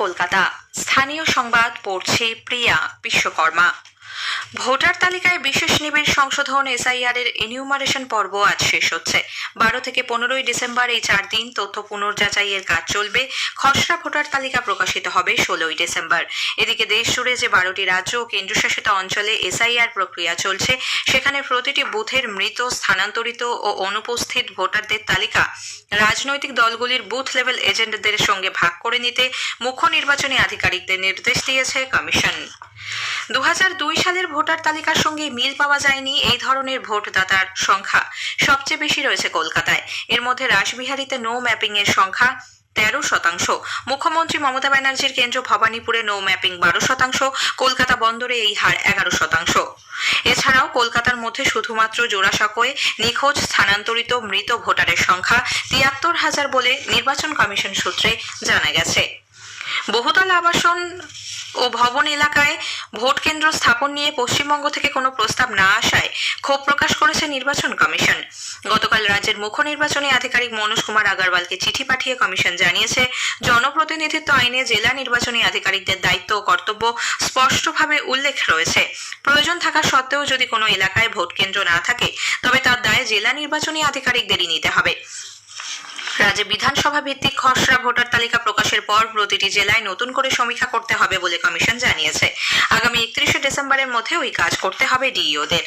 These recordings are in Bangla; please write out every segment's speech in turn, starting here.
কলকাতা। স্থানীয় সংবাদ পড়ছে প্রিয়া বিশ্বকর্মা। ভোটার তালিকায় বিশেষ নিবিড় সংশোধন এসআইআর এর এনিউমারেশন পর্ব আজ শেষ হচ্ছে। বারো থেকে পনেরোই ডিসেম্বর এই চার দিন তথ্য পুনর্যাচাইয়ের কাজ চলবে। খসড়া ভোটার তালিকা প্রকাশিত হবে ষোলোই ডিসেম্বর। এদিকে দেশ জুড়ে যে বারোটি রাজ্য ও কেন্দ্রশাসিত অঞ্চলে এসআইআর প্রক্রিয়া চলছে, সেখানে প্রতিটি বুথের মৃত, স্থানান্তরিত ও অনুপস্থিত ভোটারদের তালিকা রাজনৈতিক দলগুলির বুথ লেভেল এজেন্টদের সঙ্গে ভাগ করে নিতে মুখ্য নির্বাচনী আধিকারিকদের নির্দেশ দিয়েছে কমিশন। দুহাজার দুই সালের ভোটার তালিকার সঙ্গে মিল পাওয়া যায়নি এই ধরনের ভোটদাতার সংখ্যা। সবচেয়ে বেশি রয়েছে কলকাতায়। এর মধ্যে রাসবিহারীতে নো ম্যাপিং এর সংখ্যা তেরো শতাংশ। মুখ্যমন্ত্রী মমতা ব্যানার্জির কেন্দ্র ভবানীপুরে নো ম্যাপিং বারো শতাংশ। কলকাতা বন্দরে এই হার এগারো শতাংশ। এছাড়াও কলকাতার মধ্যে শুধুমাত্র জোড়াসাঁকোয় নিখোঁজ, স্থানান্তরিত মৃত ভোটারের সংখ্যা তিয়াত্তর হাজার বলে নির্বাচন কমিশন সূত্রে জানা গেছে। বহুতল আবাসন ও ভবন এলাকায় ভোট কেন্দ্র স্থাপন নিয়ে পশ্চিমবঙ্গ থেকে কোনো প্রস্তাব না আসায় ক্ষোভ প্রকাশ করেছে নির্বাচন কমিশন। গতকাল রাজ্যের মুখ্য নির্বাচনী আধিকারিক মনোজ কুমার আগারওয়ালকে চিঠি পাঠিয়ে কমিশন জানিয়েছে, জনপ্রতিনিধিত্ব আইনে জেলা নির্বাচনী আধিকারিকদের দায়িত্ব ও কর্তব্য স্পষ্টভাবে উল্লেখ রয়েছে। প্রয়োজন থাকা সত্ত্বেও যদি কোনো এলাকায় ভোট কেন্দ্র না থাকে, তবে তার দায় জেলা নির্বাচনী আধিকারিকদেরই নিতে হবে। রাজ্যে বিধানসভা ভিত্তিক খসড়া ভোটার তালিকা প্রকাশের পর প্রতিটি জেলায় নতুন করে সমীক্ষা করতে হবে বলে কমিশন জানিয়েছে। আগামী একত্রিশে ডিসেম্বরের মধ্যে ওই কাজ করতে হবে ডিইওদের।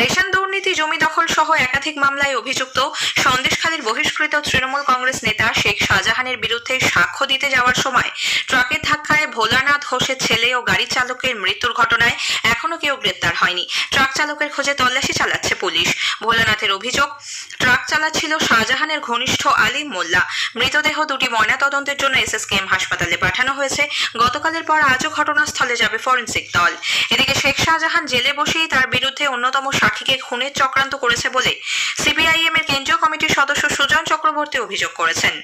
রেশন দুর্নীতি, জমি দখল সহ একাধিক মামলায় অভিযুক্ত সন্দেশখালীর বহিষ্কৃত তৃণমূল কংগ্রেস নেতা শেখ শাহজাহানের বিরুদ্ধে সাক্ষ্য দিতে যাওয়ার সময় ট্রাকের ধাক্কায় ভোলানাথ ঘোষের ছেলে ও গাড়ি চালকের মৃত্যুর ঘটনায় এখনও কেউ গ্রেপ্তার হয়নি। ট্রাক চালকের খোঁজে তল্লাশি চালাচ্ছে পুলিশ। ভোলানাথের অভিযোগ, ট্রাক চালাচ্ছিল শাহজাহানের ঘনিষ্ঠ আলিম মোল্লা। মৃতদেহ দুটি ময়নাতদন্তের জন্য এসএসকেএম হাসপাতালে পাঠানো হয়েছে। গতকালের পর আজও ঘটনাস্থলে যাবে ফরেন্সিক দল। এদিকে শেখ শাহজাহান জেলে বসেই তার বিরুদ্ধে অন্যতম সাক্ষীকে খুনের চক্রান্ত করেছে বলে সিপিআইএম এর কেন্দ্রীয় কমিটির সদস্য সুজন চক্রবর্তী অভিযোগ করেছেন।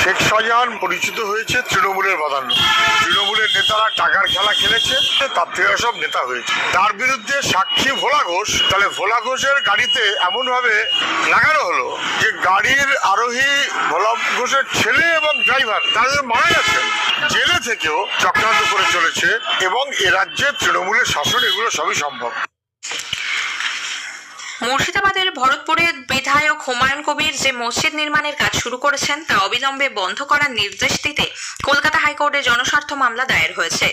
শেখ শাহজাহান পরিচিত হয়েছে তৃণমূলের প্রাধান্য। তৃণমূলের নেতারা টাকার খেলা খেলেছে, তার থেকে সব নেতা হয়েছে। তার বিরুদ্ধে সাক্ষী ভোলা ঘোষ, তাহলে ভোলা ঘোষের গাড়িতে এমনভাবে লাগানো হলো যে গাড়ির আরোহী ভোলা ঘোষের ছেলে এবং ড্রাইভার তাদের মারা গেছেন, জেলে থেকেও চক্রান্ত করে চলেছে এবং এ রাজ্যে তৃণমূলের শাসন, এগুলো সবই সম্ভব। মুর্শিদাবাদের ভরতপুরে বিধায়ক হুমায়ুন কবির যে মসজিদ নির্মাণের কাজ শুরু করেছেন, তা অবিলম্বে বন্ধ করার নির্দেশ দিতে কলকাতা হাইকোর্টে জনস্বার্থ মামলা দায়ের হয়েছে।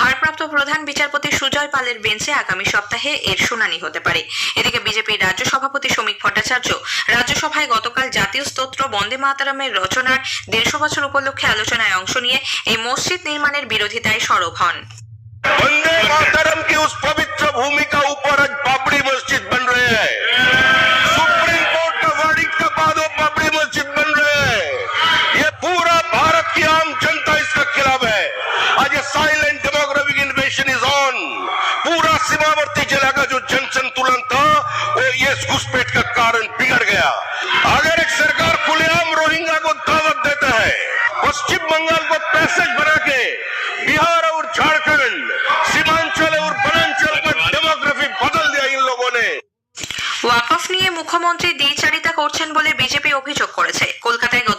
ভারপ্রাপ্ত প্রধান বিচারপতি সুজয় পালের বেঞ্চে আগামী সপ্তাহে এর শুনানি হতে পারে। এদিকে বিজেপির রাজ্য সভাপতি শ্রমিক ভট্টাচার্য রাজ্যসভায় গতকাল জাতীয় স্তোত্র বন্দে মাতারামের রচনার দেড়শো বছর উপলক্ষে আলোচনায় অংশ নিয়ে এই মসজিদ নির্মাণের বিরোধিতায় সরব হন। अगर एक सरकार खुलेआम रोहिंग्या को दावत देता है पश्चिम बंगाल को पैसेज बना के बिहार और झारखंड सीमांचल और वनांचल का डेमोग्राफी बदल दिया इन लोगों ने ওয়াকফ নিয়ে মুখ্যমন্ত্রী দ্বিচারিতা করছেন বলে বিজেপি অভিযোগ করেছে কলকাতায় গতকাল এক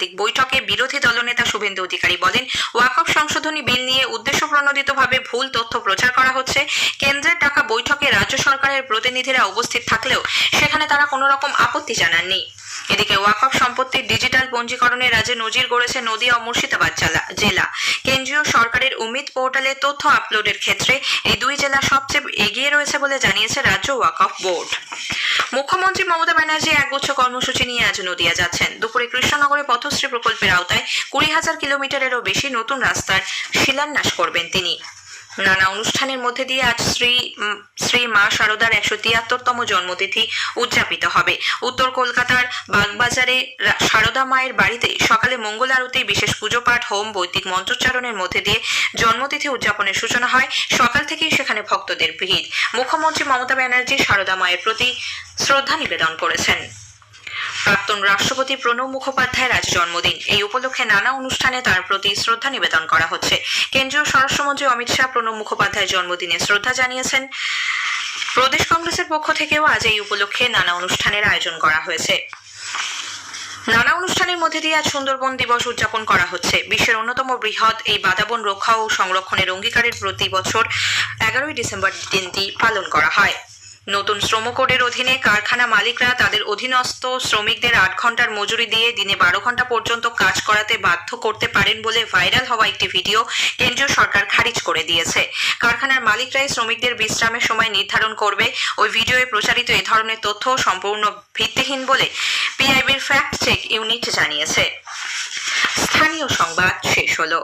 সাংবাদিক বৈঠকে বিরোধী দলনেতা শুভেন্দু অধিকারী বলেন, ওয়াকফ সংশোধনী বিল নিয়ে উদ্দেশ্য প্রণোদিতভাবে ভুল তথ্য প্রচার করা হচ্ছে। কেন্দ্রের টাকা বৈঠকে রাজ্য সরকারের প্রতিনিধিরা উপস্থিত থাকলেও সেখানে তারা কোনো রকম আপত্তি জানাননি। এদিকে ওয়াকফ সম্পত্তির ডিজিটাল পঞ্জীকরণে রাজ্যে নজির গড়েছে নদিয়া ও মুর্শিদাবাদ জেলা। কেন্দ্রীয় সরকারের উমিদ পোর্টালে তথ্য আপলোডের ক্ষেত্রে এই দুই জেলা সবচেয়ে এগিয়ে রয়েছে বলে জানিয়েছে রাজ্য ওয়াকফ বোর্ড। মুখ্যমন্ত্রী মমতা ব্যানার্জি একগুচ্ছ কর্মসূচি নিয়ে আজ নদিয়া যাচ্ছেন। দুপুরে কৃষ্ণনগরে পথশ্রী প্রকল্পের আওতায় কুড়ি হাজার কিলোমিটারেরও বেশি নতুন রাস্তার শিলান্যাস করবেন তিনি। নানা অনুষ্ঠানের মধ্যে দিয়ে আজ শ্রী শ্রী মা শারদার একশো তিয়াত্তরতম জন্মতিথি উদযাপিত হবে। উত্তর কলকাতার বাগবাজারে শারদা মায়ের বাড়িতে সকালে মঙ্গল আরতি, বিশেষ পুজো পাঠ, হোম, বৈদিক মন্ত্রোচ্চারণের মধ্যে দিয়ে জন্মতিথি উদযাপনের সূচনা হয়। সকাল থেকেই সেখানে ভক্তদের ভিড়। মুখ্যমন্ত্রী মমতা ব্যানার্জি শারদা মায়ের প্রতি শ্রদ্ধা নিবেদন করেছেন। প্রাক্তন রাষ্ট্রপতি প্রণব মুখোপাধ্যায়ের আজ জন্মদিন। এই উপলক্ষে নানা অনুষ্ঠানে তার প্রতি শ্রদ্ধা নিবেদন করা হচ্ছে। কেন্দ্রীয় স্বরাষ্ট্রমন্ত্রী অমিত শাহ প্রণব মুখোপাধ্যায়ের জন্মদিনে শ্রদ্ধা জানিয়েছেন। প্রদেশ কংগ্রেসের পক্ষ থেকেও আজ এই উপলক্ষে নানা অনুষ্ঠানের আয়োজন করা হয়েছে। নানা অনুষ্ঠানের মধ্যে দিয়ে আজ সুন্দরবন দিবস উদযাপন করা হচ্ছে। বিশ্বের অন্যতম বৃহৎ এই বাদাবন রক্ষা ও সংরক্ষণের অঙ্গীকারের প্রতি বছর এগারোই ডিসেম্বর দিনটি পালন করা হয়। নতুন শ্রম কোডের অধীনে কারখানা মালিকরা তাদের অধীনস্থ শ্রমিকদের আট ঘণ্টার মজুরি দিয়ে দিনে বারো ঘণ্টা পর্যন্ত কাজ করাতে বাধ্য করতে পারেন বলে ভাইরাল হওয়া একটি ভিডিও কেন্দ্রীয় সরকার খারিজ করে দিয়েছে। কারখানার মালিকরাই শ্রমিকদের বিশ্রামের সময় নির্ধারণ করবে। ওই ভিডিওয়ে প্রচারিত এ ধরনের তথ্য সম্পূর্ণ ভিত্তিহীন বলে পিআইবির ফ্যাক্ট চেক ইউনিট জানিয়েছে। স্থানীয় সংবাদ শেষ হলো।